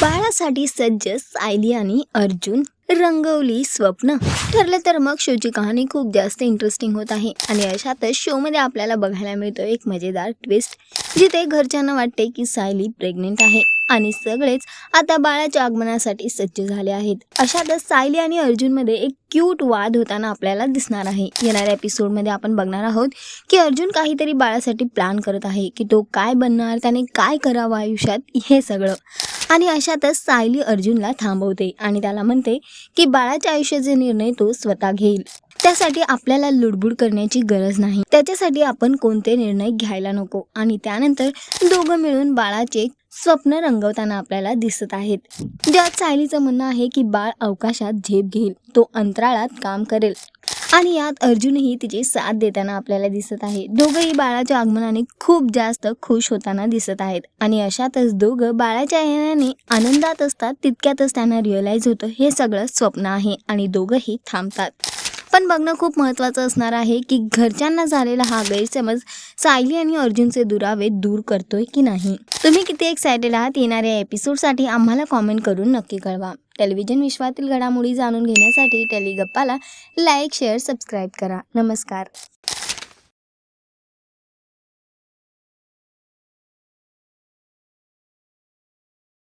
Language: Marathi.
बाळासाठी सज्ज सायली आणि अर्जुन रंगवली स्वप्न. ठरलं तर मग शोची कहाणी खूप जास्त इंटरेस्टिंग होत आहे. आणि अशातच शोमध्ये आपल्याला बघायला मिळतो एक मजेदार ट्विस्ट जिथे घरच्यांना वाटते की सायली प्रेग्नेंट आहे. आणि सगळेच आता बाळाच्या आगमनासाठी सज्ज झाले आहेत. अशातच सायली आणि अर्जुनमध्ये एक क्यूट वाद होताना आपल्याला दिसणार आहे. येणाऱ्या एपिसोडमध्ये आपण बघणार आहोत की अर्जुन काहीतरी बाळासाठी प्लॅन करत आहे की तो काय बनणार त्याने काय करावं आयुष्यात हे सगळं. आणि अशातच सायली अर्जुनला थांबवते आणि त्याला म्हणते की बाळाच्या आयुष्याचे निर्णय तो स्वतः घेईल. त्यासाठी आपल्याला लुडबुड करण्याची गरज नाही. त्याच्यासाठी आपण कोणते निर्णय घ्यायला नको. आणि त्यानंतर दोघं मिळून बाळाचे स्वप्न रंगवताना आपल्याला दिसत आहेत. ज्यात सायलीचं म्हणणं आहे की बाळ अवकाशात झेप घेईल. तो अंतराळात काम करेल. आणि यात अर्जुनही तिची साथ देताना आपल्याला दिसत आहे. दोघंही बाळाच्या आगमनाने खूप जास्त खुश होताना दिसत आहेत. आणि अशातच दोघं बाळाच्या येण्याने आनंदात असतात तितक्यातच त्यांना रिअलाईज होतं हे सगळं स्वप्न आहे आणि दोघंही थांबतात. पण बघणं खूप महत्त्वाचं असणार आहे की घरच्यांना झालेला हा गैरसमज सायली आणि अर्जुनचे दुरावे दूर करतोय की नाही. तुम्ही किती एक्सायटेड आहात येणाऱ्या एपिसोडसाठी आम्हाला कॉमेंट करून नक्की कळवा. टेलिव्हिजन विश्वातील घडामोडी जाणून घेण्यासाठी टेलिगप्पाला लाईक शेअर सबस्क्राईब करा. नमस्कार.